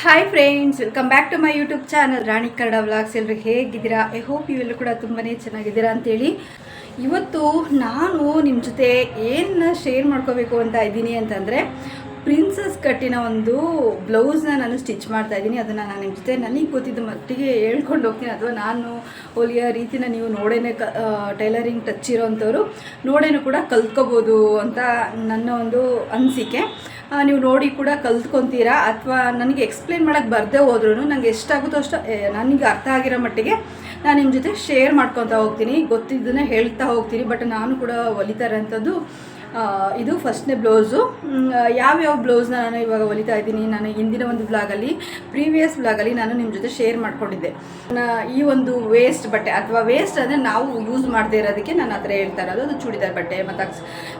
Hi friends welcome back to my YouTube channel Rani Kannada vlogs ಎಲ್ಲರೂ ಹೇಗಿದ್ದೀರಾ? I hope ಇವೆಲ್ಲರೂ ಕೂಡ ತುಂಬಾ ಚೆನ್ನಾಗಿದ್ದೀರಾ ಅಂತೇಳಿ. ಇವತ್ತು ನಾನು ನಿಮ್ಮ ಜೊತೆ ಏನು ಶೇರ್ ಮಾಡ್ಕೋಬೇಕು ಅಂತ ಇದ್ದೀನಿ ಅಂತಂದರೆ ಪ್ರಿನ್ಸಸ್ ಕಟ್ಟಿನ ಒಂದು ಬ್ಲೌಸ್ನ ನಾನು ಸ್ಟಿಚ್ ಮಾಡ್ತಾ ಇದ್ದೀನಿ. ಅದನ್ನು ನಾನು ನಿಮ್ಮ ಜೊತೆ ನನಗೆ ಗೊತ್ತಿದ್ದ ಮಟ್ಟಿಗೆ ಹೇಳ್ಕೊಂಡು ಹೋಗ್ತೀನಿ. ಅಥವಾ ನಾನು ಹೊಲಿಯೋ ರೀತಿನ ನೀವು ನೋಡೇನೆ ಕ ಟೈಲರಿಂಗ್ ಟಚ್ ಇರೋವಂಥವ್ರು ನೋಡೇನು ಕೂಡ ಕಲ್ತ್ಕೋಬೋದು ಅಂತ ನನ್ನ ಒಂದು ಅನಿಸಿಕೆ. ನೀವು ನೋಡಿ ಕೂಡ ಕಲ್ತ್ಕೊತೀರಾ? ಅಥವಾ ನನಗೆ ಎಕ್ಸ್ಪ್ಲೇನ್ ಮಾಡೋಕ್ಕೆ ಬರದೇ ಹೋದ್ರೂ ನನಗೆ ಎಷ್ಟಾಗುತ್ತೋ ಅಷ್ಟು ನನಗೆ ಅರ್ಥ ಆಗಿರೋ ಮಟ್ಟಿಗೆ ನಾನು ನಿಮ್ಮ ಜೊತೆ ಶೇರ್ ಮಾಡ್ಕೊತಾ ಹೋಗ್ತೀನಿ. ಗೊತ್ತಿದ್ದನ್ನ ಹೇಳ್ತಾ ಹೋಗ್ತೀನಿ. ಬಟ್ ನಾನು ಕೂಡ ಹೊಲಿತಾ ಇರೋಂಥದ್ದು ಇದು ಫಸ್ಟ್ನೇ ಬ್ಲೌಸು. ಯಾವ್ಯಾವ ಬ್ಲೌಸ್ನ ನಾನು ಇವಾಗ ಹೊಲಿತಾ ಇದ್ದೀನಿ, ನಾನು ಹಿಂದಿನ ಒಂದು ಬ್ಲಾಗಲ್ಲಿ ಪ್ರೀವಿಯಸ್ ಬ್ಲಾಗಲ್ಲಿ ನಾನು ನಿಮ್ಮ ಜೊತೆ ಶೇರ್ ಮಾಡ್ಕೊಂಡಿದ್ದೆ. ಈ ಒಂದು ವೇಸ್ಟ್ ಬಟ್ಟೆ ಅಥವಾ ವೇಸ್ಟ್ ಅಂದರೆ ನಾವು ಯೂಸ್ ಮಾಡದೇ ಇರೋದಕ್ಕೆ ನಾನು ಥರ ಹೇಳ್ತಾ ಇರೋದು, ಅದು ಚೂಡಿದಾರ್ ಬಟ್ಟೆ, ಮತ್ತು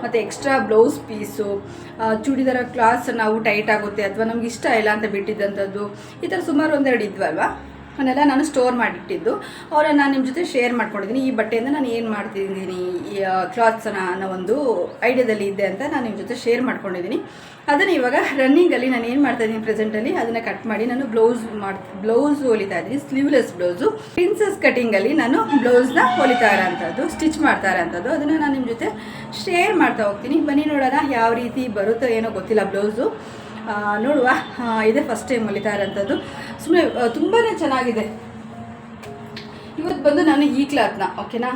ಮತ್ತು extra blouse piece churidar cloth ನಾವು ಟೈಟ್ ಆಗುತ್ತೆ ಅಥವಾ ನಮ್ಗೆ ಇಷ್ಟ ಇಲ್ಲ ಅಂತ ಬಿಟ್ಟಿದ್ದಂಥದ್ದು, ಈ ಥರ ಸುಮಾರು ಒಂದೆರಡು ಇದ್ವಲ್ವಾ? ಅವನ್ನೆಲ್ಲ ನಾನು ಸ್ಟೋರ್ ಮಾಡಿಟ್ಟಿದ್ದು. ಅವರನ್ನು ನಾನು ನಿಮ್ಮ ಜೊತೆ ಶೇರ್ ಮಾಡ್ಕೊಂಡಿದ್ದೀನಿ. ಈ ಬಟ್ಟೆಯಿಂದ ನಾನು ಏನು ಮಾಡ್ತಿದ್ದೀನಿ? ಈ ಕ್ಲಾತ್ಸನ ಅನ್ನೋ ಒಂದು ಐಡಿಯಾದಲ್ಲಿ ಇದ್ದೆ ಅಂತ ನಾನು ನಿಮ್ಮ ಜೊತೆ ಶೇರ್ ಮಾಡ್ಕೊಂಡಿದ್ದೀನಿ. ಅದನ್ನು ಇವಾಗ ರನ್ನಿಂಗಲ್ಲಿ ನಾನು ಏನು ಮಾಡ್ತಾ ಇದ್ದೀನಿ ಪ್ರೆಸೆಂಟಲ್ಲಿ ಅದನ್ನು ಕಟ್ ಮಾಡಿ ನಾನು ಬ್ಲೌಸ್ ಮಾಡಿ ಬ್ಲೌಸ್ ಹೊಲಿತಾ ಇದ್ದೀನಿ. ಸ್ಲೀವ್ಲೆಸ್ ಬ್ಲೌಸು ಪ್ರಿನ್ಸಸ್ ಕಟಿಂಗಲ್ಲಿ ನಾನು ಬ್ಲೌಸ್ನ ಹೊಲಿತಾ ಇರೋಂಥದ್ದು ಸ್ಟಿಚ್ ಮಾಡ್ತಾ ಇರೋಂಥದ್ದು. ಅದನ್ನು ನಾನು ನಿಮ್ಮ ಜೊತೆ ಶೇರ್ ಮಾಡ್ತಾ ಹೋಗ್ತೀನಿ. ಬನ್ನಿ ನೋಡೋಣ ಯಾವ ರೀತಿ ಬರುತ್ತೋ ಏನೋ ಗೊತ್ತಿಲ್ಲ ಬ್ಲೌಸು ನೋಡುವ. ಇದೆ ಫಸ್ಟ್ ಟೈಮ್ ಹೊಲಿತಾ ಇರೋಂಥದ್ದು. ಸುಮ್ಮನೆ ತುಂಬಾ ಚೆನ್ನಾಗಿದೆ. ಇವತ್ತು ಬಂದು ನಾನು ಈ ಕ್ಲಾತ್ನ ಓಕೆನಾ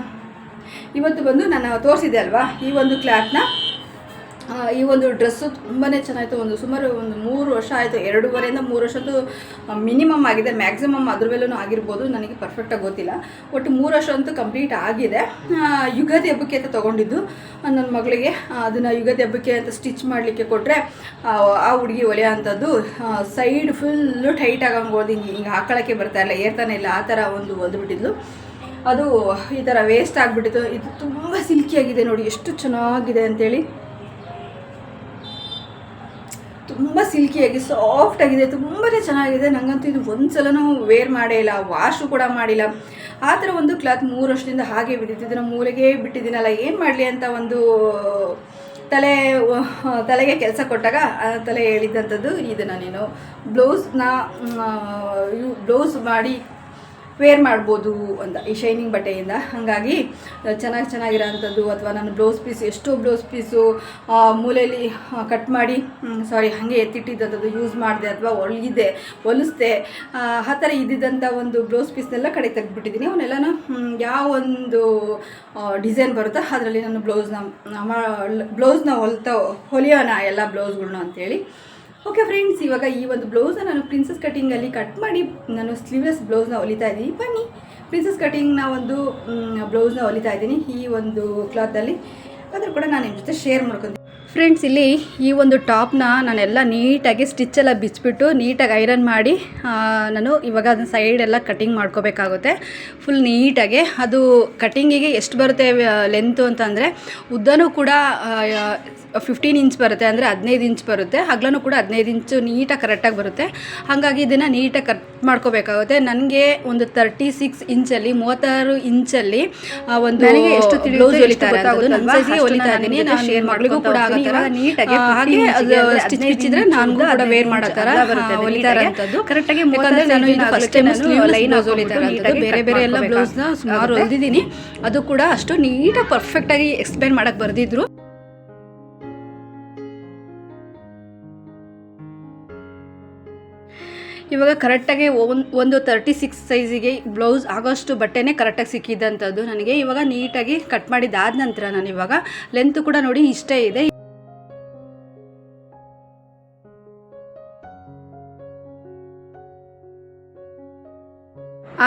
ಇವತ್ತು ಬಂದು ನಾನು ತೋರಿಸಿದೆ ಅಲ್ವಾ? ಈ ಒಂದು ಕ್ಲಾತ್ನ ಈ ಒಂದು ಡ್ರೆಸ್ಸು ತುಂಬಾ ಚೆನ್ನಾಗಿತ್ತು. ಒಂದು ಸುಮಾರು ಒಂದು ಮೂರು ವರ್ಷ ಆಯಿತು. ಎರಡೂವರೆಯಿಂದ ಮೂರು ವರ್ಷದ್ದು ಮಿನಿಮಮ್ ಆಗಿದೆ. ಮ್ಯಾಕ್ಸಿಮಮ್ ಅದ್ರ ಮೇಲೂ ಆಗಿರ್ಬೋದು. ನನಗೆ ಪರ್ಫೆಕ್ಟಾಗಿ ಗೊತ್ತಿಲ್ಲ. ಒಟ್ಟು ಮೂರು ವರ್ಷ ಅಂತೂ ಕಂಪ್ಲೀಟ್ ಆಗಿದೆ. ಯುಗಾದಿ ಹಬ್ಬಕ್ಕೆ ಅಂತ ತೊಗೊಂಡಿದ್ದು. ನನ್ನ ಮಗಳಿಗೆ ಅದನ್ನು ಯುಗಾದಿ ಹಬ್ಬಕ್ಕೆ ಅಂತ ಸ್ಟಿಚ್ ಮಾಡಲಿಕ್ಕೆ ಕೊಟ್ಟರೆ ಆ ಹುಡುಗಿ ಹೊಲಿಯೋ ಅಂಥದ್ದು ಸೈಡ್ ಫುಲ್ಲು ಟೈಟ್ ಆಗಂಗೆ ಹೋದ್ ಹಿಂಗೆ ಹಿಂಗೆ ಹಾಕೊಳ್ಳೋಕ್ಕೆ ಬರ್ತಾ ಇಲ್ಲ. ಏರ್ತಾನೆ ಇಲ್ಲ. ಆ ಥರ ಒಂದು ಹೊಲ್ದುಬಿಟ್ಟಿದ್ಲು ಅದು ಈ ಥರ ವೇಸ್ಟ್ ಆಗಿಬಿಟ್ಟಿತ್ತು. ಇದು ತುಂಬ ಸಿಲ್ಕಿಯಾಗಿದೆ ನೋಡಿ. ಎಷ್ಟು ಚೆನ್ನಾಗಿದೆ ಅಂತೇಳಿ. ತುಂಬ ಸಿಲ್ಕಿಯಾಗಿ ಸಾಫ್ಟಾಗಿದೆ ತುಂಬಾ ಚೆನ್ನಾಗಿದೆ. ನನಗಂತೂ ಇದು ಒಂದು ಸಲನೂ ವೇರ್ ಮಾಡೇ ಇಲ್ಲ ವಾಶು ಕೂಡ ಮಾಡಿಲ್ಲ. ಆ ಥರ ಒಂದು ಕ್ಲಾತ್ ಮೂರು ವರ್ಷದಿಂದ ಹಾಗೆ ಇದನ್ನು ಮೂಲೆಗೆ ಬಿಟ್ಟಿದ್ದೀನಲ್ಲ, ಏನು ಮಾಡಲಿ ಅಂತ ಒಂದು ತಲೆ, ತಲೆಗೆ ಕೆಲಸ ಕೊಟ್ಟಾಗ ತಲೆ ಹೇಳಿದ್ದಂಥದ್ದು ಇದನ್ನು ನೀನು. ಬ್ಲೌಸ್ನ ಬ್ಲೌಸ್ ಮಾಡಿ ವೇರ್ ಮಾಡ್ಬೋದು ಅಂತ ಈ ಶೈನಿಂಗ್ ಬಟ್ಟೆಯಿಂದ. ಹಾಗಾಗಿ ಚೆನ್ನಾಗಿ ಚೆನ್ನಾಗಿರೋಂಥದ್ದು ಅಥವಾ ನಾನು ಬ್ಲೌಸ್ ಪೀಸ್ ಎಷ್ಟೋ ಬ್ಲೌಸ್ ಪೀಸು ಮೂಲೆಯಲ್ಲಿ ಕಟ್ ಮಾಡಿ ಸಾರಿ ಹಾಗೆ ಎತ್ತಿಟ್ಟಿದ್ದಂಥದ್ದು ಯೂಸ್ ಮಾಡಿದೆ ಅಥವಾ ಒಳಗಿದೆ, ಹೊಲಿಸ್ದೆ, ಆ ಥರ ಇದ್ದಿದ್ದಂಥ ಒಂದು ಬ್ಲೌಸ್ ಪೀಸ್ನೆಲ್ಲ ಕಡೆ ತೆಗೆದ್ಬಿಟ್ಟಿದ್ದೀನಿ. ಅವನ್ನೆಲ್ಲನ ಯಾವ ಒಂದು ಡಿಸೈನ್ ಬರುತ್ತೋ ಅದರಲ್ಲಿ ನಾನು ಬ್ಲೌಸ್ನ ಬ್ಲೌಸ್ನ ಹೊಲ್ತಾ, ಹೊಲಿಯೋಣ ಎಲ್ಲ ಬ್ಲೌಸ್ಗಳ್ನ ಅಂತೇಳಿ. ಓಕೆ ಫ್ರೆಂಡ್ಸ್ ಇವಾಗ ಈ ಒಂದು ಬ್ಲೌಸ್ನ ನಾನು ಪ್ರಿನ್ಸಸ್ ಕಟಿಂಗಲ್ಲಿ ಕಟ್ ಮಾಡಿ, ನಾನು ಸ್ಲೀವ್ಲೆಸ್ ಬ್ಲೌಸ್ನ ಹೊಲಿತಾ ಇದ್ದೀನಿ. ಬನ್ನಿ ಪ್ರಿನ್ಸಸ್ ಕಟಿಂಗ್ನ ಒಂದು ಬ್ಲೌಸ್ನ ಹೊಲಿತಾ ಇದ್ದೀನಿ ಈ ಒಂದು ಕ್ಲಾತಲ್ಲಿ ಅದ್ರ ಕೂಡ ನಾನು ನಿಮ್ಮ ಜೊತೆ ಶೇರ್ ಮಾಡ್ಕೊತೀನಿ. ಫ್ರೆಂಡ್ಸ್ ಇಲ್ಲಿ ಈ ಒಂದು ಟಾಪ್ನ ನಾನೆಲ್ಲ ನೀಟಾಗಿ ಸ್ಟಿಚ್ಚೆಲ್ಲ ಬಿಚ್ಚಿಬಿಟ್ಟು ನೀಟಾಗಿ ಐರನ್ ಮಾಡಿ ನಾನು ಇವಾಗ ಅದನ್ನ ಸೈಡೆಲ್ಲ ಕಟ್ಟಿಂಗ್ ಕಟಿಂಗ್ ಮಾಡ್ಕೋಬೇಕಾಗುತ್ತೆ. ಫುಲ್ ನೀಟಾಗಿ. ಅದು ಕಟಿಂಗಿಗೆ ಎಷ್ಟು ಬರುತ್ತೆ ಲೆಂತು ಅಂತಂದರೆ ಉದ್ದನೂ ಕೂಡ ಫಿಫ್ಟೀನ್ ಇಂಚ್ ಬರುತ್ತೆ ಅಂದರೆ ಹದಿನೈದು ಇಂಚ್ ಬರುತ್ತೆ. ಹಗ್ಲೂ ಕೂಡ ಹದಿನೈದು ಇಂಚು ನೀಟಾಗಿ ಕರೆಕ್ಟಾಗಿ ಬರುತ್ತೆ. ಹಾಗಾಗಿ ಇದನ್ನು ನೀಟಾಗಿ ಕಟ್ ಮಾಡ್ಕೋಬೇಕಾಗುತ್ತೆ. ನನಗೆ ಒಂದು ತರ್ಟಿ ಸಿಕ್ಸ್ ಇಂಚಲ್ಲಿ ಮೂವತ್ತಾರು ಇಂಚಲ್ಲಿ ಒಂದು ನನಗೆ ಎಷ್ಟು ತಿಳಿಯೋದು ಹೊಲಿತಾರೆ ಹೊಲಿತಾ ಇದ್ದೀನಿ. ನಾನು ಶೇರ್ ಮಾಡಲಿಕ್ಕೂ ಮಗಳಿಗೂ ಕೂಡ ನೀಟಾಗಿ ಹಾಗೆ ಅದು ಸ್ಟಿಚ್ 15 ಬಿಚ್ಚಿದ್ರೆ ನಾನು ಕೂಡ ವೇರ್ 15 ಮಾಡೋ ಥರ ಅಗಲ ಬರುತ್ತೆ ಹೊಲಿತಾ ನೀಟಾಗಿ. ಇರೋಂಥದ್ದು. ಕರೆಕ್ಟಾಗಿ ಯಾಕಂದ್ರೆ ನಾನು ಇದು ಫಸ್ಟ್ ಟೈಮ್ ಲೈನ್ ಬೇರೆ ಬೇರೆ ಎಲ್ಲ ನ ಸುಮಾರು ಹೊಲಿದಿದ್ದೀನಿ. ಅದು ಕೂಡ ಅಷ್ಟು ನೀಟಾಗಿ ಪರ್ಫೆಕ್ಟಾಗಿ ಎಕ್ಸ್ಪ್ಲೇನ್ ಮಾಡಕ್ಕೆ ಬರೆದಿದ್ರು. ಇವಾಗ ಕರೆಕ್ಟಾಗಿ ಒನ್ ಒಂದು ತರ್ಟಿ ಸಿಕ್ಸ್ ಸೈಜಿಗೆ ಬ್ಲೌಸ್ ಆಗೋಷ್ಟು ಬಟ್ಟೆನೇ ಕರೆಕ್ಟಾಗಿ ಸಿಕ್ಕಿದ್ದಂಥದ್ದು ನನಗೆ. ಇವಾಗ ನೀಟಾಗಿ ಕಟ್ ಮಾಡಿದ್ದಾದ ನಂತರ ನಾನು ಇವಾಗ ಲೆಂತ್ ಕೂಡ ನೋಡಿ ಇಷ್ಟೇ ಇದೆ.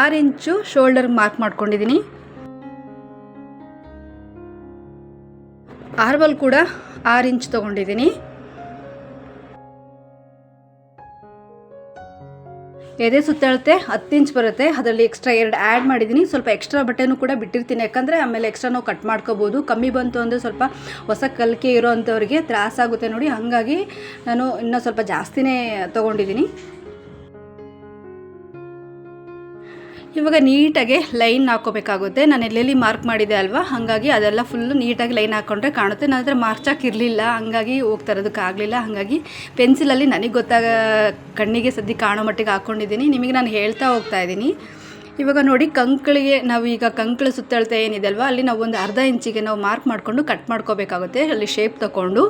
ಆರು ಇಂಚು ಶೋಲ್ಡರ್ ಮಾರ್ಕ್ ಮಾಡ್ಕೊಂಡಿದ್ದೀನಿ. ಆರ್ವಲ್ ಕೂಡ ಆರು ಇಂಚ್ ತೊಗೊಂಡಿದ್ದೀನಿ. ಎದೆ ಸುತ್ತಳತೆ ಹತ್ತು ಇಂಚ್ ಬರುತ್ತೆ. ಅದರಲ್ಲಿ ಎಕ್ಸ್ಟ್ರಾ ಎರಡು ಆ್ಯಡ್ ಮಾಡಿದ್ದೀನಿ. ಸ್ವಲ್ಪ ಎಕ್ಸ್ಟ್ರಾ ಬಟ್ಟೆನೂ ಕೂಡ ಬಿಟ್ಟಿರ್ತೀನಿ. ಯಾಕಂದರೆ ಆಮೇಲೆ ಎಕ್ಸ್ಟ್ರಾ ನಾವು ಕಟ್ ಮಾಡ್ಕೋಬೋದು. ಕಮ್ಮಿ ಬಂತು ಅಂದರೆ ಸ್ವಲ್ಪ ಹೊಸ ಕಲಿಕೆ ಇರೋ ಅಂಥವ್ರಿಗೆ ತ್ರಾಸಾಗುತ್ತೆ ನೋಡಿ. ಹಾಗಾಗಿ ನಾನು ಇನ್ನೂ ಸ್ವಲ್ಪ ಜಾಸ್ತಿನೇ ತೊಗೊಂಡಿದ್ದೀನಿ. ಇವಾಗ ನೀಟಾಗಿ ಲೈನ್ ಹಾಕೋಬೇಕಾಗುತ್ತೆ. ನಾನು ಎಲ್ಲೆಲ್ಲಿ ಮಾರ್ಕ್ ಮಾಡಿದೆ ಅಲ್ವಾ? ಹಾಗಾಗಿ ಅದೆಲ್ಲ ಫುಲ್ಲು ನೀಟಾಗಿ ಲೈನ್ ಹಾಕ್ಕೊಂಡ್ರೆ ಕಾಣುತ್ತೆ. ನನ್ನ ಹತ್ರ ಮಾರ್ಚ್ ಹಾಕಿರಲಿಲ್ಲ ಹಾಗಾಗಿ ಹೋಗ್ತಾ ಇರೋದಕ್ಕಾಗಲಿಲ್ಲ ಹಾಗಾಗಿ ಪೆನ್ಸಿಲಲ್ಲಿ ನನಗೆ ಗೊತ್ತಾಗ ಕಣ್ಣಿಗೆ ಸದ್ಯ ಕಾಣೋ ಮಟ್ಟಿಗೆ ಹಾಕ್ಕೊಂಡಿದ್ದೀನಿ ನಿಮಗೆ ನಾನು ಹೇಳ್ತಾ ಹೋಗ್ತಾ ಇದ್ದೀನಿ. ಇವಾಗ ನೋಡಿ, ಕಂಕಳಿಗೆ ನಾವು ಈಗ ಕಂಕಳ ಸುತ್ತಳತೆ ಏನಿದೆ ಅಲ್ವಾ? ಅಲ್ಲಿ ನಾವು ಒಂದು ಅರ್ಧ ಇಂಚಿಗೆ ನಾವು ಮಾರ್ಕ್ ಮಾಡಿಕೊಂಡು ಕಟ್ ಮಾಡ್ಕೋಬೇಕಾಗುತ್ತೆ. ಅಲ್ಲಿ ಶೇಪ್ ತಗೊಂಡು.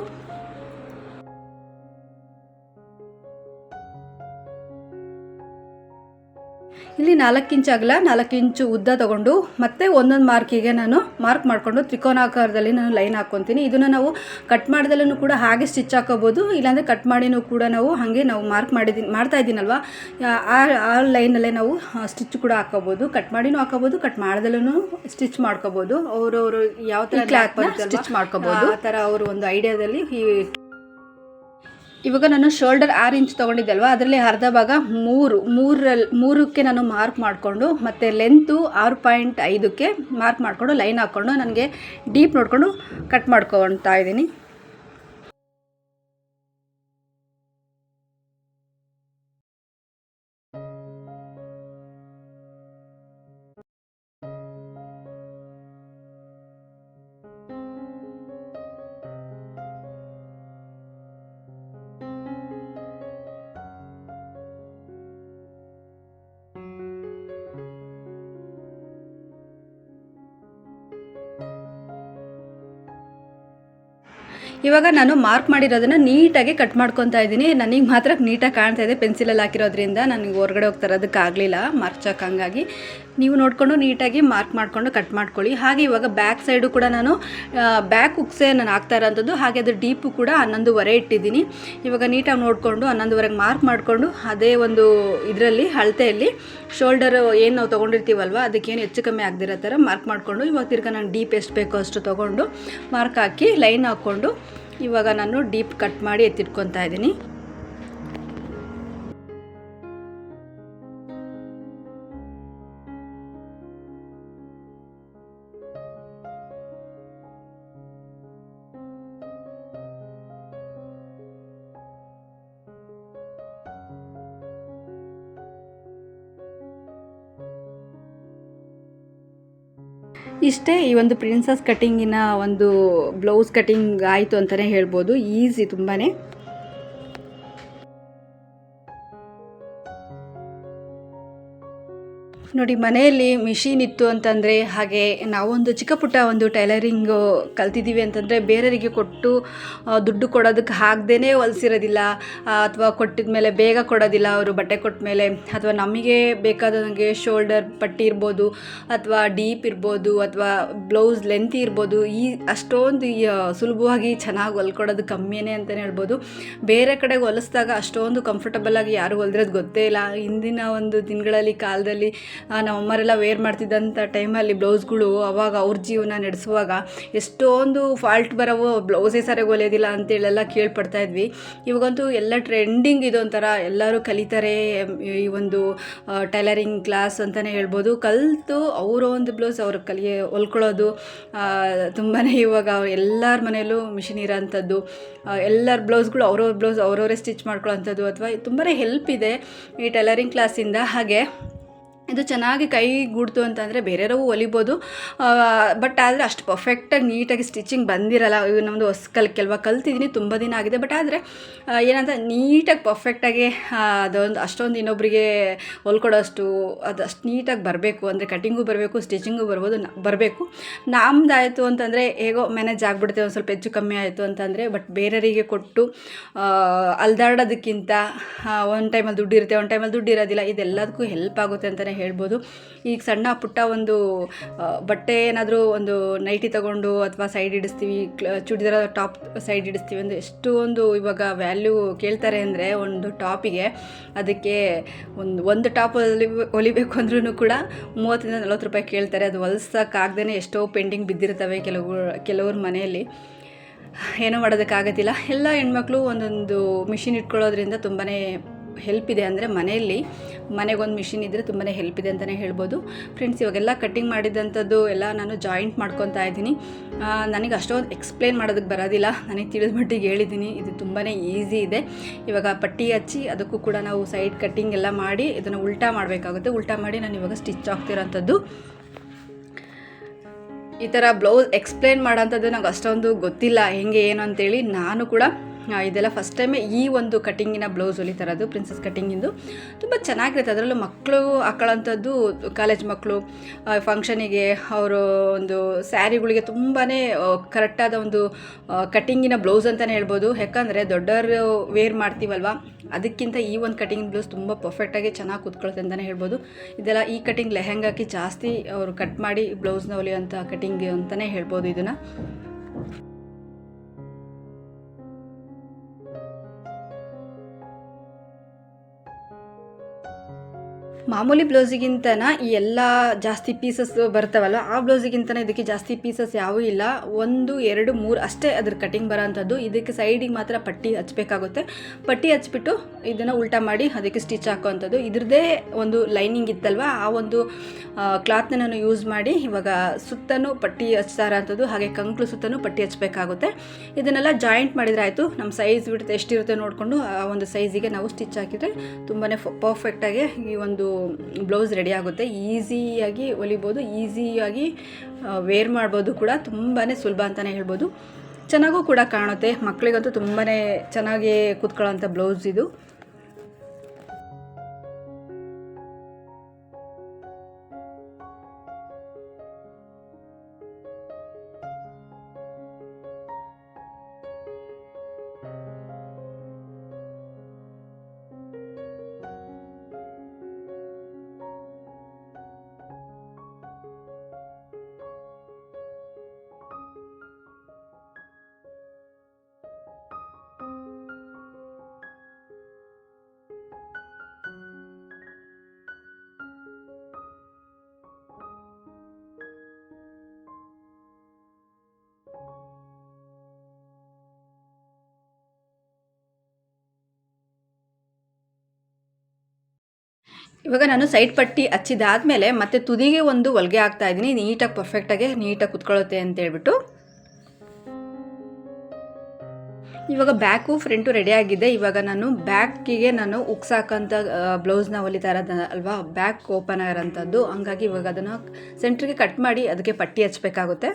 ಇಲ್ಲಿ ನಾಲ್ಕು ಇಂಚು ಅಗಲ ನಾಲ್ಕು ಇಂಚು ಉದ್ದ ತಗೊಂಡು ಮತ್ತೆ ಒಂದೊಂದು ಮಾರ್ಕಿಗೆ ನಾನು ಮಾರ್ಕ್ ಮಾಡಿಕೊಂಡು ತ್ರಿಕೋನಾಕಾರದಲ್ಲಿ ನಾನು ಲೈನ್ ಹಾಕ್ಕೊತೀನಿ ಇದನ್ನು ನಾವು ಕಟ್ ಮಾಡ್ದಲ್ಲೂ ಕೂಡ ಹಾಗೆ ಸ್ಟಿಚ್ ಹಾಕೋಬೋದು. ಇಲ್ಲಾಂದರೆ ಕಟ್ ಮಾಡಿನೂ ಕೂಡ ನಾವು ಹಾಗೆ ನಾವು ಮಾರ್ಕ್ ಮಾಡಿದ್ದೀನಿ ಮಾಡ್ತಾ ಇದ್ದೀನಲ್ವ? ಆ ಆ ಲೈನಲ್ಲೇ ನಾವು ಸ್ಟಿಚ್ ಕೂಡ ಹಾಕೋಬೋದು. ಕಟ್ ಮಾಡಿನೂ ಹಾಕೋಬೋದು ಕಟ್ ಮಾಡ್ದಲ್ಲೂ ಸ್ಟಿಚ್ ಮಾಡ್ಕೋಬೋದು. ಅವರವರು ಯಾವ ಥರ ಸ್ಟಿಚ್ ಮಾಡ್ಕೋಬೋದು. ಆ ಥರ ಅವರು ಒಂದು ಐಡಿಯಾದಲ್ಲಿ ಈ ಇವಾಗ ನಾನು ಶೋಲ್ಡರ್ ಆರು ಇಂಚ್ ತೊಗೊಂಡಿದ್ದಲ್ವ ಅದರಲ್ಲಿ ಅರ್ಧ ಭಾಗ ಮೂರು ಮೂರಲ್ಲಿ ಮೂರಕ್ಕೆ ನಾನು ಮಾರ್ಕ್ ಮಾಡಿಕೊಂಡು ಮತ್ತು ಲೆಂತು ಆರು ಪಾಯಿಂಟ್ ಐದಕ್ಕೆ ಮಾರ್ಕ್ ಮಾಡಿಕೊಂಡು ಲೈನ್ ಹಾಕ್ಕೊಂಡು ನನಗೆ ಡೀಪ್ ನೋಡಿಕೊಂಡು ಕಟ್ ಮಾಡ್ಕೊಳ್ತಾ ಇದ್ದೀನಿ. ಇವಾಗ ನಾನು ಮಾರ್ಕ್ ಮಾಡಿರೋದನ್ನು ನೀಟಾಗಿ ಕಟ್ ಮಾಡ್ಕೊತಾ ಇದ್ದೀನಿ. ನನಗೆ ಮಾತ್ರ ನೀಟಾಗಿ ಕಾಣ್ತಾ ಇದೆ ಪೆನ್ಸಿಲಲ್ಲಿ ಹಾಕಿರೋದ್ರಿಂದ. ನನಗೆ ಹೊರಗಡೆ ಹೋಗ್ತಾ ಇರೋದಕ್ಕಾಗಲಿಲ್ಲ ಚಾಕ್ ಹಂಗಾಗಿ. ನೀವು ನೋಡಿಕೊಂಡು ನೀಟಾಗಿ ಮಾರ್ಕ್ ಮಾಡಿಕೊಂಡು ಕಟ್ ಮಾಡ್ಕೊಳ್ಳಿ. ಹಾಗೆ ಇವಾಗ ಬ್ಯಾಕ್ ಸೈಡು ಕೂಡ ನಾನು ಬ್ಯಾಕ್ ಉಕ್ಸೆ ನಾನು ಹಾಕ್ತಾ ಇರೋಂಥದ್ದು. ಹಾಗೆ ಅದು ಡೀಪು ಕೂಡ ಹನ್ನೊಂದುವರೆ ಇಟ್ಟಿದ್ದೀನಿ. ಇವಾಗ ನೀಟಾಗಿ ನೋಡಿಕೊಂಡು ಹನ್ನೊಂದುವರೆಗೆ ಮಾರ್ಕ್ ಮಾಡಿಕೊಂಡು ಅದೇ ಒಂದು ಇದರಲ್ಲಿ, ಅಳತೆಯಲ್ಲಿ ಶೋಲ್ಡರ್ ಏನು ನಾವು ತೊಗೊಂಡಿರ್ತೀವಲ್ವ, ಅದಕ್ಕೇನು ಹೆಚ್ಚು ಕಮ್ಮಿ ಆಗದಿರೋ ಥರ ಮಾರ್ಕ್ ಮಾಡಿಕೊಂಡು, ಇವಾಗ ತಿರ್ಗಿ ನಾನು ಡೀಪ್ ಎಷ್ಟು ಬೇಕೋ ಅಷ್ಟು ತೊಗೊಂಡು ಮಾರ್ಕ್ ಹಾಕಿ ಲೈನ್ ಹಾಕ್ಕೊಂಡು, ಇವಾಗ ನಾನು ಡೀಪ್ ಕಟ್ ಮಾಡಿ ಎತ್ತಿಟ್ಕೊತಾ ಇದ್ದೀನಿ. ಇಷ್ಟೇ ಈ ಒಂದು ಪ್ರಿನ್ಸಸ್ ಕಟ್ಟಿಂಗಿನ ಒಂದು ಬ್ಲೌಸ್ ಕಟ್ಟಿಂಗ್ ಆಯಿತು ಅಂತಲೇ ಹೇಳ್ಬೋದು. ಈಸಿ ತುಂಬಾ ನೋಡಿ, ಮನೆಯಲ್ಲಿ ಮಿಷಿನ್ ಇತ್ತು ಅಂತಂದರೆ ಹಾಗೆ ನಾವೊಂದು ಚಿಕ್ಕ ಪುಟ್ಟ ಒಂದು ಟೈಲರಿಂಗು ಕಲ್ತಿದ್ದೀವಿ ಅಂತಂದರೆ ಬೇರೆಯವರಿಗೆ ಕೊಟ್ಟು ದುಡ್ಡು ಕೊಡೋದಕ್ಕೆ ಹಾಕ್ದೇ ಹೊಲಿಸಿರೋದಿಲ್ಲ. ಅಥವಾ ಕೊಟ್ಟಿದ ಮೇಲೆ ಬೇಗ ಕೊಡೋದಿಲ್ಲ ಅವರು ಬಟ್ಟೆ ಕೊಟ್ಟ ಮೇಲೆ. ಅಥವಾ ನಮಗೆ ಬೇಕಾದಂಗೆ ಶೋಲ್ಡರ್ ಪಟ್ಟಿ ಇರ್ಬೋದು, ಅಥವಾ ಡೀಪ್ ಇರ್ಬೋದು, ಅಥವಾ ಬ್ಲೌಸ್ ಲೆಂತ್ ಇರ್ಬೋದು. ಈ ಅಷ್ಟೊಂದು ಸುಲಭವಾಗಿ ಚೆನ್ನಾಗಿ ಹೊಲ್ಕೊಡೋದು ಕಮ್ಮಿಯೇ ಅಂತಲೇ ಹೇಳ್ಬೋದು. ಬೇರೆ ಕಡೆಗೆ ಹೊಲಿಸಿದಾಗ ಅಷ್ಟೊಂದು ಕಂಫರ್ಟಬಲ್ ಆಗಿ ಯಾರು ಹೊಲ್ದಿರೋದು ಗೊತ್ತೇ ಇಲ್ಲ. ಹಿಂದಿನ ಒಂದು ದಿನಗಳಲ್ಲಿ, ಕಾಲದಲ್ಲಿ ಆ, ನಮ್ಮ ಅಮ್ಮರೆಲ್ಲ ವೇರ್ ಮಾಡ್ತಿದ್ದಂಥ ಟೈಮಲ್ಲಿ ಬ್ಲೌಸ್ಗಳು ಅವಾಗ ಅವ್ರ ಜೀವನ ನಡೆಸುವಾಗ ಎಷ್ಟೊಂದು ಫಾಲ್ಟ್ ಬರೋವು ಬ್ಲೌಸೇ ಸರಿಯಾಗಿ ಹೊಲಿಯೋದಿಲ್ಲ ಅಂತೇಳೆಲ್ಲ ಕೇಳ್ಪಡ್ತಾ ಇದ್ವಿ. ಇವಾಗಂತೂ ಎಲ್ಲ ಟ್ರೆಂಡಿಂಗ್ ಇದು ಒಂಥರ ಎಲ್ಲರೂ ಕಲಿತಾರೆ ಈ ಒಂದು ಟೈಲರಿಂಗ್ ಕ್ಲಾಸ್ ಅಂತಲೇ ಹೇಳ್ಬೋದು. ಕಲಿತು ಅವರ ಒಂದು ಬ್ಲೌಸ್ ಅವ್ರು ಕಲಿಯ ಹೊಲ್ಕೊಳ್ಳೋದು ತುಂಬಾ ಇವಾಗ ಎಲ್ಲರ ಮನೆಯಲ್ಲೂ ಮಿಷಿನ್ ಇರೋಂಥದ್ದು. ಎಲ್ಲರ ಬ್ಲೌಸ್ಗಳು ಅವ್ರವ್ರ ಬ್ಲೌಸ್ ಅವ್ರವರೇ ಸ್ಟಿಚ್ ಮಾಡ್ಕೊಳ್ಳೋಂಥದ್ದು ಅಥವಾ ತುಂಬಾ ಹೆಲ್ಪ್ ಇದೆ ಈ ಟೈಲರಿಂಗ್ ಕ್ಲಾಸಿಂದ ಹಾಗೆ ಇದು ಚೆನ್ನಾಗಿ ಕೈ ಗೂಡ್ತು ಅಂತಂದರೆ ಬೇರೆಯವರು ಹೊಲಿಬೋದು ಬಟ್ ಆದರೆ ಅಷ್ಟು ಪರ್ಫೆಕ್ಟಾಗಿ ನೀಟಾಗಿ ಸ್ಟಿಚಿಂಗ್ ಬಂದಿರಲ್ಲ. ಇವು ನಮ್ಮದು ಹೊಸ ಕಲ್ ಕಲ್ತಿದ್ದೀನಿ ತುಂಬ ದಿನ ಆಗಿದೆ. ಬಟ್ ಆದರೆ ಏನಂತ ನೀಟಾಗಿ ಪರ್ಫೆಕ್ಟಾಗಿ ಅದೊಂದು ಅಷ್ಟೊಂದು ಇನ್ನೊಬ್ಬರಿಗೆ ಹೊಲ್ಕೊಡೋಷ್ಟು ಅದು ಅಷ್ಟು ನೀಟಾಗಿ ಬರಬೇಕು. ಅಂದರೆ ಕಟಿಂಗು ಬರಬೇಕು ಸ್ಟಿಚಿಂಗು ಬರ್ಬೋದು ಬರಬೇಕು. ನಮ್ದಾಯಿತು ಅಂತಂದರೆ, ಹೇಗೋ ಮ್ಯಾನೇಜ್ ಆಗಿಬಿಡುತ್ತೆ, ಒಂದು ಸ್ವಲ್ಪ ಹೆಚ್ಚು ಕಮ್ಮಿ ಆಯಿತು ಅಂತಂದರೆ ಬಟ್ ಬೇರೆಯವರಿಗೆ ಕೊಟ್ಟು ಅಲ್ದಾಡೋದಕ್ಕಿಂತ ಒಂದು ಟೈಮಲ್ಲಿ ದುಡ್ಡು ಇರುತ್ತೆ, ಒಂದು ಟೈಮಲ್ಲಿ ದುಡ್ಡು ಇರೋದಿಲ್ಲ. ಇದೆಲ್ಲದಕ್ಕೂ ಹೆಲ್ಪ್ ಆಗುತ್ತೆ ಅಂತಲೇ ಹೇಳ್ಬೋದು. ಈಗ ಸಣ್ಣ ಪುಟ್ಟ ಒಂದು ಬಟ್ಟೆ ಏನಾದರೂ ಒಂದು ನೈಟಿ ತಗೊಂಡು ಅಥವಾ ಸೈಡ್ ಇಡಿಸ್ತೀವಿ ಚೂಡಿದಾರ ಟಾಪ್ ಸೈಡ್ ಇಡಿಸ್ತೀವಿ ಅಂದರೆ ಎಷ್ಟು ಒಂದು ಇವಾಗ ವ್ಯಾಲ್ಯೂ ಕೇಳ್ತಾರೆ ಅಂದರೆ ಒಂದು ಟಾಪಿಗೆ ಅದಕ್ಕೆ ಒಂದು ಒಂದು ಟಾಪ್ ಹೊಲಿ ಹೊಲಿಬೇಕು ಅಂದ್ರೂ ಕೂಡ ಮೂವತ್ತರಿಂದ ನಲ್ವತ್ತು ರೂಪಾಯಿ ಕೇಳ್ತಾರೆ. ಅದು ಹೊಲ್ಸೋಕ್ಕಾಗ್ದೇ ಎಷ್ಟೋ ಪೆಂಡಿಂಗ್ ಬಿದ್ದಿರ್ತವೆ ಕೆಲವು, ಕೆಲವ್ರ ಮನೆಯಲ್ಲಿ. ಏನೂ ಮಾಡೋದಕ್ಕಾಗೋದಿಲ್ಲ ಎಲ್ಲ ಹೆಣ್ಮಕ್ಳು ಒಂದೊಂದು ಮಿಷಿನ್ ಇಟ್ಕೊಳ್ಳೋದ್ರಿಂದ ತುಂಬಾ ಹೆಲ್ಪ್ ಇದೆ. ಅಂದರೆ ಮನೆಯಲ್ಲಿ ಮನೆಗೊಂದು ಮಿಷಿನ್ ಇದ್ದರೆ ತುಂಬಾ ಹೆಲ್ಪ್ ಇದೆ ಅಂತಲೇ ಹೇಳ್ಬೋದು. ಫ್ರೆಂಡ್ಸ್ ಇವಾಗೆಲ್ಲ ಕಟ್ಟಿಂಗ್ ಮಾಡಿದಂಥದ್ದು ಎಲ್ಲ ನಾನು ಜಾಯಿಂಟ್ ಮಾಡ್ಕೊತಾ ಇದ್ದೀನಿ. ನನಗೆ ಅಷ್ಟೊಂದು ಎಕ್ಸ್ಪ್ಲೇನ್ ಮಾಡೋದಕ್ಕೆ ಬರೋದಿಲ್ಲ. ನನಗೆ ತಿಳಿದ ಮಟ್ಟಿಗೆ ಹೇಳಿದ್ದೀನಿ. ಇದು ತುಂಬಾ ಈಸಿ ಇದೆ. ಇವಾಗ ಪಟ್ಟಿ ಹಚ್ಚಿ ಅದಕ್ಕೂ ಕೂಡ ನಾವು ಸೈಡ್ ಕಟ್ಟಿಂಗ್ ಎಲ್ಲ ಮಾಡಿ ಇದನ್ನು ಉಲ್ಟಾ ಮಾಡಬೇಕಾಗುತ್ತೆ. ಉಲ್ಟಾ ಮಾಡಿ ನಾನು ಇವಾಗ ಸ್ಟಿಚ್ ಆಗ್ತಿರೋಂಥದ್ದು. ಈ ಥರ ಬ್ಲೌಸ್ ಎಕ್ಸ್ಪ್ಲೇನ್ ಮಾಡೋಂಥದ್ದು ನಂಗೆ ಅಷ್ಟೊಂದು ಗೊತ್ತಿಲ್ಲ. ಹೆಂಗೆ, ಏನು ಅಂತೇಳಿ ನಾನು ಕೂಡ ಇದೆಲ್ಲ ಫಸ್ಟ್ ಟೈಮೇ ಈ ಒಂದು ಕಟ್ಟಿಂಗಿನ ಬ್ಲೌಸ್ ಹೊಲಿತಾರದು ಪ್ರಿನ್ಸಸ್ ಕಟ್ಟಿಂಗಿಂದು ತುಂಬ ಚೆನ್ನಾಗಿರುತ್ತೆ. ಅದರಲ್ಲೂ ಮಕ್ಕಳು ಹಾಕೊಳ್ಳೋಂಥದ್ದು ಕಾಲೇಜ್ ಮಕ್ಕಳು ಫಂಕ್ಷನಿಗೆ ಅವರು ಒಂದು ಸ್ಯಾರಿಗಳಿಗೆ ತುಂಬಾ ಕರೆಕ್ಟಾದ ಒಂದು ಕಟ್ಟಿಂಗಿನ ಬ್ಲೌಸ್ ಅಂತಲೇ ಹೇಳ್ಬೋದು. ಯಾಕಂದರೆ ದೊಡ್ಡವರು ವೇರ್ ಮಾಡ್ತೀವಲ್ವ? ಅದಕ್ಕಿಂತ ಈ ಒಂದು ಕಟ್ಟಿಂಗ್ ಬ್ಲೌಸ್ ತುಂಬ ಪರ್ಫೆಕ್ಟಾಗಿ ಚೆನ್ನಾಗಿ ಕೂತ್ಕೊಳ್ಳುತ್ತೆ ಅಂತಲೇ ಹೇಳ್ಬೋದು. ಇದೆಲ್ಲ ಈ ಕಟ್ಟಿಂಗ್ ಲೆಹೆಂಗಾಕಿ ಜಾಸ್ತಿ ಅವರು ಕಟ್ ಮಾಡಿ ಬ್ಲೌಸ್ನ ಹೊಲಿಯೋಂಥ ಕಟ್ಟಿಂಗ್ ಅಂತಲೇ ಹೇಳ್ಬೋದು ಇದನ್ನು. ಮಾಮೂಲಿ ಬ್ಲೌಸಿಗಿಂತನ ಈ ಎಲ್ಲ ಜಾಸ್ತಿ ಪೀಸಸ್ ಬರ್ತಾವಲ್ಲ, ಆ ಬ್ಲೌಸಿಗಿಂತನ ಇದಕ್ಕೆ ಜಾಸ್ತಿ ಪೀಸಸ್ ಯಾವೂ ಇಲ್ಲ. ಒಂದು, ಎರಡು, ಮೂರು ಅಷ್ಟೇ ಅದ್ರ ಕಟಿಂಗ್ ಬರೋಂಥದ್ದು. ಇದಕ್ಕೆ ಸೈಡಿಗೆ ಮಾತ್ರ ಪಟ್ಟಿ ಹಚ್ಚಬೇಕಾಗುತ್ತೆ ಪಟ್ಟಿ ಹಚ್ಬಿಟ್ಟು ಇದನ್ನು ಉಲ್ಟಾ ಮಾಡಿ ಅದಕ್ಕೆ ಸ್ಟಿಚ್ ಹಾಕೋವಂಥದ್ದು. ಇದ್ರದ್ದೇ ಒಂದು ಲೈನಿಂಗ್ ಇತ್ತಲ್ವ, ಆ ಒಂದು ಕ್ಲಾತ್ನ ನಾನು ಯೂಸ್ ಮಾಡಿ ಇವಾಗ ಸುತ್ತನೂ ಪಟ್ಟಿ ಹಚ್ತಾ ಇರೋಂಥದ್ದು. ಹಾಗೆ ಕಂಕ್ಳು ಸುತ್ತನೂ ಪಟ್ಟಿ ಹಚ್ಚಬೇಕಾಗುತ್ತೆ ಇದನ್ನೆಲ್ಲ ಜಾಯಿಂಟ್ ಮಾಡಿದರೆ ಆಯಿತು. ನಮ್ಮ ಸೈಜ್ ಬಿಡುತ್ತೆ ಎಷ್ಟಿರುತ್ತೆ ನೋಡಿಕೊಂಡು ಆ ಒಂದು ಸೈಜಿಗೆ ನಾವು ಸ್ಟಿಚ್ ಹಾಕಿದರೆ ತುಂಬಾ ಪರ್ಫೆಕ್ಟಾಗಿ ಈ ಒಂದು ಬ್ಲೌಸ್ ರೆಡಿ ಆಗುತ್ತೆ. ಈಸಿಯಾಗಿ ಹೊಲಿಬೋದು, ಈಸಿಯಾಗಿ ವೇರ್ ಮಾಡ್ಬೋದು ಕೂಡ. ತುಂಬಾ ಸುಲಭ ಅಂತಲೇ ಹೇಳ್ಬೋದು. ಚೆನ್ನಾಗೂ ಕೂಡ ಕಾಣುತ್ತೆ. ಮಕ್ಕಳಿಗಂತೂ ತುಂಬಾ ಚೆನ್ನಾಗಿ ಕೂತ್ಕೊಳ್ಳೋಂಥ ಬ್ಲೌಸ್ ಇದು. ಇವಾಗ ನಾನು ಸೈಡ್ ಪಟ್ಟಿ ಹಚ್ಚಿದಾದಮೇಲೆ ಮತ್ತೆ ತುದಿಗೆ ಒಂದು ಹೊಲಿಗೆ ಹಾಕ್ತಾ ಇದ್ದೀನಿ. ನೀಟಾಗಿ ಪರ್ಫೆಕ್ಟಾಗಿ ನೀಟಾಗಿ ಕುತ್ಕೊಳ್ಳುತ್ತೆ ಅಂತ ಹೇಳ್ಬಿಟ್ಟು. ಇವಾಗ ಬ್ಯಾಕು ಫ್ರಂಟು ರೆಡಿ ಆಗಿದೆ. ಇವಾಗ ನಾನು ಬ್ಯಾಕಿಗೆ ನಾನು ಉಕ್ಸಾಕಂತ ಬ್ಲೌಸ್ನ ಹೊಲಿತಾ ಇರೋದ ಅಲ್ವಾ? ಬ್ಯಾಕ್ ಓಪನ್ ಆಗಿರೋಂಥದ್ದು. ಹಂಗಾಗಿ ಇವಾಗ ಅದನ್ನು ಸೆಂಟ್ರಿಗೆ ಕಟ್ ಮಾಡಿ ಅದಕ್ಕೆ ಪಟ್ಟಿ ಹಚ್ಚಬೇಕಾಗುತ್ತೆ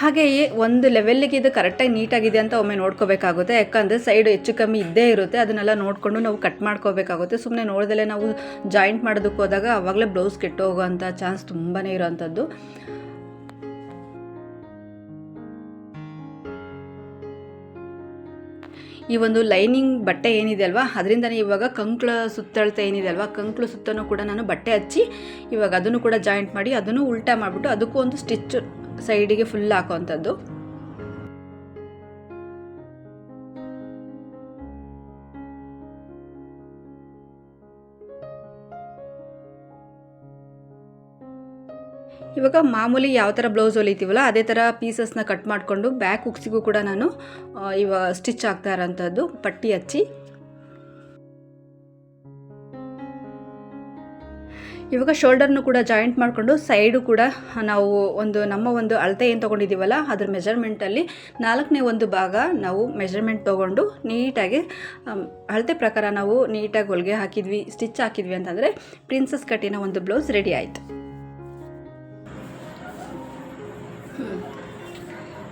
ಹಾಗೆಯೇ ಒಂದು ಲೆವೆಲ್ಲಿಗೆ ಇದು ಕರೆಕ್ಟಾಗಿ ನೀಟಾಗಿದೆ ಅಂತ ಒಮ್ಮೆ ನೋಡ್ಕೋಬೇಕಾಗುತ್ತೆ. ಯಾಕಂದರೆ ಸೈಡ್ ಹೆಚ್ಚು ಕಮ್ಮಿ ಇದ್ದೇ ಇರುತ್ತೆ. ಅದನ್ನೆಲ್ಲ ನೋಡಿಕೊಂಡು ನಾವು ಕಟ್ ಮಾಡ್ಕೋಬೇಕಾಗುತ್ತೆ. ಸುಮ್ಮನೆ ನೋಡ್ದಲೇ ನಾವು ಜಾಯಿಂಟ್ ಮಾಡೋದಕ್ಕೆ ಹೋದಾಗ ಆವಾಗಲೇ ಬ್ಲೌಸ್ ಕೆಟ್ಟೋಗೋವಂಥ ಚಾನ್ಸ್ ತುಂಬಾ ಇರೋವಂಥದ್ದು ಈ ಒಂದು ಲೈನಿಂಗ್ ಬಟ್ಟೆ ಏನಿದೆ ಅಲ್ವಾ? ಅದರಿಂದನೇ ಇವಾಗ ಕಂಕ್ಳ ಸುತ್ತಳತೆ ಏನಿದೆ ಅಲ್ವಾ? ಕಂಕ್ಳು ಸುತ್ತನೂ ಕೂಡ ನಾನು ಬಟ್ಟೆ ಹಚ್ಚಿ ಇವಾಗ ಅದನ್ನು ಕೂಡ ಜಾಯಿಂಟ್ ಮಾಡಿ ಅದನ್ನು ಉಲ್ಟಾ ಮಾಡಿಬಿಟ್ಟು ಅದಕ್ಕೂ ಒಂದು ಸ್ಟಿಚ್ ಸೈಡಿಗೆ ಫುಲ್ ಹಾಕೋವಂಥದ್ದು. ಇವಾಗ ಮಾಮೂಲಿ ಯಾವ ಥರ ಬ್ಲೌಸ್ ಹೊಲಿತೀವಲ್ಲ, ಅದೇ ಥರ ಪೀಸಸ್ನ ಕಟ್ ಮಾಡಿಕೊಂಡು ಬ್ಯಾಕ್ ಉಕ್ಸಿಗೂ ಕೂಡ ನಾನು ಇವಾಗ ಸ್ಟಿಚ್ ಆಗ್ತಾ ಇರೋಂಥದ್ದು, ಪಟ್ಟಿ ಹಚ್ಚಿ. ಇವಾಗ ಶೋಲ್ಡರ್ನು ಕೂಡ ಜಾಯಿಂಟ್ ಮಾಡಿಕೊಂಡು ಸೈಡು ಕೂಡ ನಾವು ಒಂದು, ನಮ್ಮ ಒಂದು ಅಳತೆ ಏನು ತೊಗೊಂಡಿದ್ದೀವಲ್ಲ ಅದ್ರ ಮೆಜರ್ಮೆಂಟಲ್ಲಿ ನಾಲ್ಕನೇ ಒಂದು ಭಾಗ ನಾವು ಮೆಜರ್ಮೆಂಟ್ ತೊಗೊಂಡು ನೀಟಾಗಿ ಅಳತೆ ಪ್ರಕಾರ ನಾವು ನೀಟಾಗಿ ಹೊಲಿಗೆ ಹಾಕಿದ್ವಿ ಸ್ಟಿಚ್ ಹಾಕಿದ್ವಿ ಅಂತಂದರೆ ಪ್ರಿನ್ಸಸ್ ಕಟ್ಟಿನ ಒಂದು ಬ್ಲೌಸ್ ರೆಡಿ ಆಯಿತು.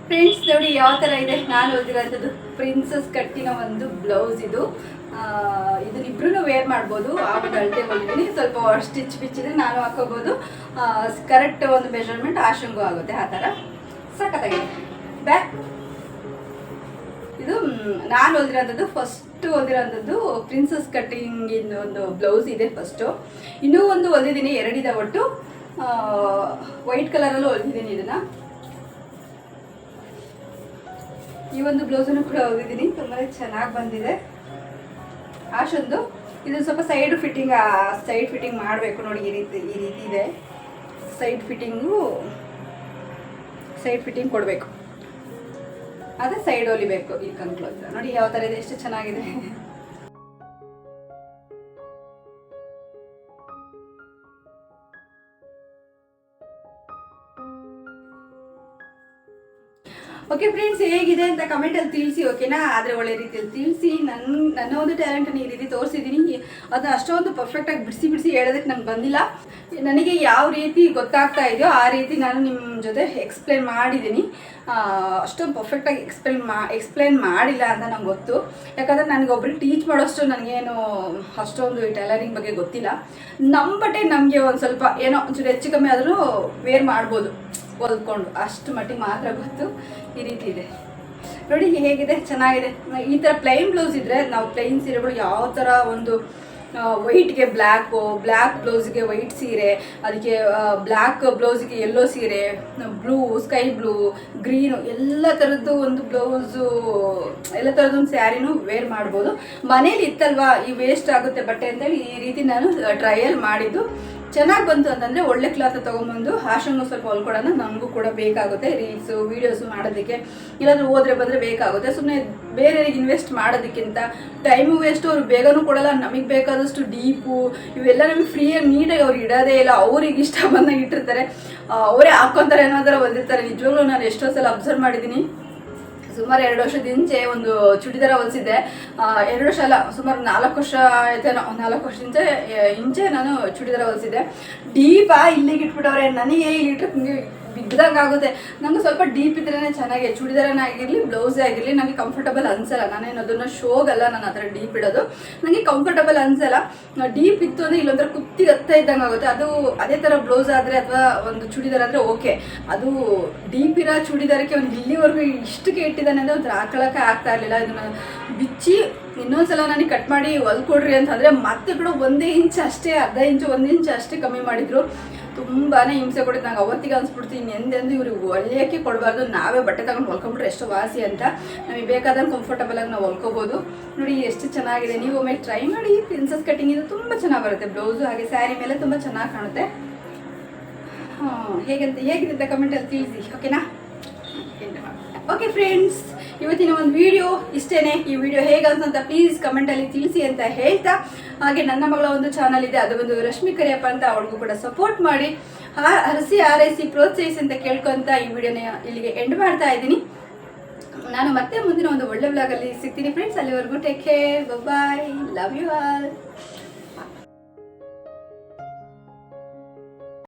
ಫ್ರೆಂಡ್ಸ್ ನೋಡಿ ಯಾವ ಥರ ಇದೆ? ನಾನು ಓದಿರೋಂಥದ್ದು ಪ್ರಿನ್ಸಸ್ ಕಟ್ಟಿನ ಒಂದು ಬ್ಲೌಸ್ ಇದು. ಆ, ಇದನ್ನಿಬ್ರು ವೇರ್ ಮಾಡ್ಬೋದು. ಆವಾಗ ಅಳತೆ ಬಂದಿದ್ದೀನಿ ಸ್ವಲ್ಪ ಸ್ಟಿಚ್ ಬಿಚ್ಚಿದ್ರೆ ನಾನು ಹಾಕೋಬೋದು. ಕರೆಕ್ಟ್ ಒಂದು ಮೆಜರ್ಮೆಂಟ್ ಆಶಂಗೂ ಆಗುತ್ತೆ ಆ ಥರ ಸಖತ್ತಾಗಿದೆ. ಬ್ಯಾಕ್ ಇದು ನಾನು ಓದಿರೋಂಥದ್ದು ಫಸ್ಟ್ ಓದಿರೋಂಥದ್ದು ಪ್ರಿನ್ಸಸ್ ಕಟ್ಟಿಂಗಿನ ಒಂದು ಬ್ಲೌಸ್ ಇದೆ ಫಸ್ಟು ಇನ್ನೂ ಒಂದು ಹೊಲಿದೀನಿ ಎರಡಿದೆ ಒಟ್ಟು. ವೈಟ್ ಕಲರಲ್ಲೂ ಹೊಲಿದೀನಿ ಇದನ್ನು. ಈ ಒಂದು ಬ್ಲೌಸನ್ನು ಕೂಡ ಹೋಗಿದ್ದೀನಿ ತುಂಬಾ ಚೆನ್ನಾಗಿ ಬಂದಿದೆ. ಆಶೊಂದು ಇದು ಸ್ವಲ್ಪ ಸೈಡ್ ಫಿಟ್ಟಿಂಗ್ ಸೈಡ್ ಫಿಟ್ಟಿಂಗ್ ಮಾಡಬೇಕು ನೋಡಿ ಈ ರೀತಿ ಈ ರೀತಿ ಇದೆ. ಸೈಡ್ ಫಿಟ್ಟಿಂಗು ಸೈಡ್ ಫಿಟ್ಟಿಂಗ್ ಕೊಡಬೇಕು. ಅದೇ ಸೈಡ್ ಹೊಲಿಬೇಕು ಈ ಕಂಕ್ಲೋಸ್ ನೋಡಿ ಯಾವ ಥರ ಇದೆ, ಎಷ್ಟು ಚೆನ್ನಾಗಿದೆ. ಓಕೆ ಫ್ರೆಂಡ್ಸ್ ಹೇಗಿದೆ ಅಂತ ಕಮೆಂಟಲ್ಲಿ ತಿಳಿಸಿ ಓಕೆನಾ ಆದರೆ ಒಳ್ಳೆ ರೀತಿಯಲ್ಲಿ ತಿಳಿಸಿ ನನ್ನ ನನ್ನ ಒಂದು ಟ್ಯಾಲೆಂಟನ್ನು ಈ ರೀತಿ ತೋರಿಸಿದ್ದೀನಿ. ಅದು ಅಷ್ಟೊಂದು ಪರ್ಫೆಕ್ಟಾಗಿ ಬಿಡಿಸಿ ಬಿಡಿಸಿ ಹೇಳೋದಕ್ಕೆ ನಂಗೆ ಬಂದಿಲ್ಲ. ನನಗೆ ಯಾವ ರೀತಿ ಗೊತ್ತಾಗ್ತಾ ಇದೆಯೋ ಆ ರೀತಿ ನಾನು ನಿಮ್ಮ ಜೊತೆ ಎಕ್ಸ್ಪ್ಲೇನ್ ಮಾಡಿದ್ದೀನಿ. ಅಷ್ಟೊಂದು ಪರ್ಫೆಕ್ಟಾಗಿ ಎಕ್ಸ್ಪ್ಲೇನ್ ಮಾ ಎಕ್ಸ್ಪ್ಲೇನ್ ಮಾಡಿಲ್ಲ ಅಂತ ನಂಗೆ ಗೊತ್ತು. ಯಾಕಂದರೆ ನನಗೆ ಒಬ್ರು ಟೀಚ್ ಮಾಡೋಷ್ಟು ನನಗೇನು ಅಷ್ಟೊಂದು ಟೈಲರಿಂಗ್ ಬಗ್ಗೆ ಗೊತ್ತಿಲ್ಲ. ನಮ್ಮ ಬಟ್ಟೆ ನಮಗೆ ಒಂದು ಸ್ವಲ್ಪ ಏನೋ ಒಂಚೂರು ಹೆಚ್ಚು ಕಮ್ಮಿ ಆದರೂ ವೇರ್ ಮಾಡ್ಬೋದು. ಹೊಲ್ಕೊಂಡು ಅಷ್ಟು ಮಟ್ಟಿಗೆ ಮಾತ್ರ ಗೊತ್ತು. ಈ ರೀತಿ ಇದೆ. ನೋಡಿ ಹೇಗಿದೆ, ಚೆನ್ನಾಗಿದೆ. ಈ ಥರ ಪ್ಲೈನ್ ಬ್ಲೌಸ್ ಇದ್ದರೆ ನಾವು ಪ್ಲೈನ್ ಸೀರೆಗಳು ಯಾವ ಥರ ಒಂದು ವೈಟ್ಗೆ ಬ್ಲ್ಯಾಕು ಬ್ಲ್ಯಾಕ್ ಬ್ಲೌಸ್ಗೆ ವೈಟ್ ಸೀರೆ, ಅದಕ್ಕೆ ಬ್ಲ್ಯಾಕ್ ಬ್ಲೌಸ್ಗೆ ಎಲ್ಲೋ ಸೀರೆ ಬ್ಲೂ ಸ್ಕೈ ಬ್ಲೂ ಗ್ರೀನು ಎಲ್ಲ ಥರದ್ದು ಒಂದು ಬ್ಲೌಸು ಎಲ್ಲ ಥರದ್ದು ಒಂದು ಸ್ಯಾರಿನೂ ವೇರ್ ಮಾಡ್ಬೋದು. ಮನೇಲಿ ಇತ್ತಲ್ವಾ, ಈ ವೇಸ್ಟ್ ಆಗುತ್ತೆ ಬಟ್ಟೆ ಅಂತೇಳಿ ಈ ರೀತಿ ನಾನು ಟ್ರಯಲ್ ಮಾಡಿದ್ದು. ಚೆನ್ನಾಗಿ ಬಂತು ಅಂತಂದರೆ ಒಳ್ಳೆ ಕ್ಲಾತ್ ತೊಗೊಂಬಂದು ಹಾಶಂಗು ಸ್ವಲ್ಪ ಹೊಲ್ಕೊಡೋಣ. ನನಗೂ ಕೂಡ ಬೇಕಾಗುತ್ತೆ. ರೀಲ್ಸು ವೀಡಿಯೋಸು ಮಾಡೋದಕ್ಕೆ ಇಲ್ಲಾಂದ್ರೆ ಹೋದ್ರೆ ಬಂದರೆ ಬೇಕಾಗುತ್ತೆ. ಸುಮ್ಮನೆ ಬೇರೆಯವ್ರಿಗೆ ಇನ್ವೆಸ್ಟ್ ಮಾಡೋದಕ್ಕಿಂತ ಟೈಮು ವೇಸ್ಟು ಅವ್ರು ಬೇಗನೂ ಕೊಡಲ್ಲ. ನಮಗೆ ಬೇಕಾದಷ್ಟು ಡೀಪು ಇವೆಲ್ಲ ನಮಗೆ ಫ್ರೀಯಾಗಿ ನೀಟಾಗಿ ಅವ್ರು ಇಡೋದೇ ಇಲ್ಲ. ಅವ್ರಿಗೆ ಇಷ್ಟ ಬಂದಾಗ ಇಟ್ಟಿರ್ತಾರೆ. ಅವರೇ ಹಾಕ್ಕೊಂತಾರೆ ಅನ್ನೋ ಥರ ಬಂದಿರ್ತಾರೆ ನಿಜವಾಗ್ಲೂ ನಾನು ಎಷ್ಟೋ ಸಲ ಅಬ್ಸರ್ವ್ ಮಾಡಿದ್ದೀನಿ. ಸುಮಾರು ಎರಡು ವರ್ಷದ ಹಿಂಚೆ ಒಂದು ಚುಡಿದಾರ ಹೊಲಿಸಿದ್ದೆ. ಎರಡು ವರ್ಷ ಅಲ್ಲ, ಸುಮಾರು ನಾಲ್ಕು ವರ್ಷ ಆಯ್ತೇನೋ, ನಾಲ್ಕು ವರ್ಷ ಹಿಂಚೆ ಹಿಂಚೆ ನಾನು ಚುಡಿದಾರ ಹೊಲಿಸಿದ್ದೆ. ಡೀಪಾ ಇಲ್ಲಿಗೆ ಇಟ್ಬಿಟ್ಟವ್ರೆ, ನನಗೆ ಇಲ್ಲಿ ಇಟ್ಟು ಬಿದ್ದಂಗೆ ಆಗುತ್ತೆ. ನಂಗೆ ಸ್ವಲ್ಪ ಡೀಪ್ ಇದ್ರೇ ಚೆನ್ನಾಗಿ, ಚೂಡಿದಾರನೇ ಆಗಿರಲಿ, ಬ್ಲೌಸೇ ಆಗಿರಲಿ ನನಗೆ ಕಂಫರ್ಟಬಲ್ ಅನ್ಸಲ್ಲ. ನಾನೇನು ಅದನ್ನು ಶೋಗಲ್ಲ ನಾನು ಆ ಡೀಪ್ ಇಡೋದು. ನನಗೆ ಕಂಫರ್ಟಬಲ್ ಅನ್ಸಲ್ಲ. ಡೀಪ್ ಇತ್ತು ಅಂದರೆ ಇಲ್ಲೊಂಥರ ಕುತ್ತಿ ಹತ್ತ ಇದ್ದಂಗೆ ಆಗುತ್ತೆ. ಅದು ಅದೇ ಥರ ಬ್ಲೌಸ್ ಆದರೆ ಅಥವಾ ಒಂದು ಚೂಡಿದಾರ ಅಂದರೆ ಓಕೆ. ಅದು ಡೀಪ್ ಇರೋ ಚೂಡಿದಾರಕ್ಕೆ ಒಂದು ಇಲ್ಲಿವರೆಗೂ ಇಷ್ಟಕ್ಕೆ ಇಟ್ಟಿದ್ದಾನೆ ಅಂದರೆ ಒಂಥರ ಹಾಕೊಳಕ್ಕೆ ಆಗ್ತಾ ಇರಲಿಲ್ಲ. ಇದನ್ನು ಬಿಚ್ಚಿ ಇನ್ನೊಂದ್ಸಲ ನನಗೆ ಕಟ್ ಮಾಡಿ ಹೊಲ್ಕೊಡ್ರಿ ಅಂತಂದರೆ ಮತ್ತೆ ಕೂಡ ಒಂದೇ ಇಂಚ್ ಅಷ್ಟೇ, ಅರ್ಧ ಇಂಚು, ಒಂದು ಇಂಚ್ ಅಷ್ಟೇ ಕಮ್ಮಿ ಮಾಡಿದ್ರು. ತುಂಬಾ ಹಿಂಸೆ ಕೊಡುತ್ತೆ ನಂಗೆ ಅವತ್ತಿಗೆ ಅನ್ಸ್ಬಿಡ್ತೀನಿ ಎಂದೆಂದು ಇವ್ರಿಗೆ ಹೊಲಿಯೋಕ್ಕೆ ಕೊಡಬಾರ್ದು. ನಾವೇ ಬಟ್ಟೆ ತಗೊಂಡು ಹೊಲ್ಕೊಂಬಿಟ್ರೆ ಎಷ್ಟು ವಾಸಿ ಅಂತ. ನಮಗೆ ಬೇಕಾದಂಗೆ ಕಂಫರ್ಟಬಲ್ ಆಗಿ ನಾವು ಹೊಲ್ಕೋಬೋದು. ನೋಡಿ, ಎಷ್ಟು ಚೆನ್ನಾಗಿದೆ. ನೀವು ಒಮ್ಮೆ ಟ್ರೈ ಮಾಡಿ ಪ್ರಿನ್ಸಸ್ ಕಟ್ಟಿಂಗ್ ಇದು ತುಂಬ ಚೆನ್ನಾಗಿ ಬರುತ್ತೆ. ಬ್ಲೌಸು ಹಾಗೆ ಸ್ಯಾರಿ ಮೇಲೆ ತುಂಬ ಚೆನ್ನಾಗಿ ಕಾಣುತ್ತೆ. ಹಾಂ, ಹೇಗಂತ, ಹೇಗಿದೆ ಕಮೆಂಟಲ್ಲಿ ತಿಳಿಸಿ ಓಕೆನಾ ಓಕೆ ಫ್ರೆಂಡ್ಸ್ ಇವತ್ತಿನ ಒಂದು ವಿಡಿಯೋ ಇಷ್ಟೇನೆ ಈ ವಿಡಿಯೋ ಹೇಗಂತ ಪ್ಲೀಸ್ ಕಮೆಂಟಲ್ಲಿ ತಿಳಿಸಿ ಅಂತ ಹೇಳ್ತಾ. ಹಾಗೆ ನನ್ನ ಮಗಳ ಒಂದು ಚಾನಲ್ ಇದೆ, ಅದು ಒಂದು ರಶ್ಮಿ ಕರಿಯಪ್ಪ ಅಂತ ಅವಳಿಗೂ ಕೂಡ ಸಪೋರ್ಟ್ ಮಾಡಿ. ಹರಸಿ ಆರೈಸಿ ಪ್ರೋತ್ಸಾಹಿಸಿ ಅಂತ ಕೇಳ್ಕೊಂತ ಈ ವಿಡಿಯೋನ ಇಲ್ಲಿಗೆ ಎಂಡ್ ಮಾಡ್ತಾ ಇದ್ದೀನಿ. ನಾನು ಮತ್ತೆ ಮುಂದಿನ ಒಂದು ಒಳ್ಳೆ ಬ್ಲಾಗಲ್ಲಿ ಸಿಗ್ತೀನಿ ಫ್ರೆಂಡ್ಸ್ ಅಲ್ಲಿವರೆಗೂ take care bye love you all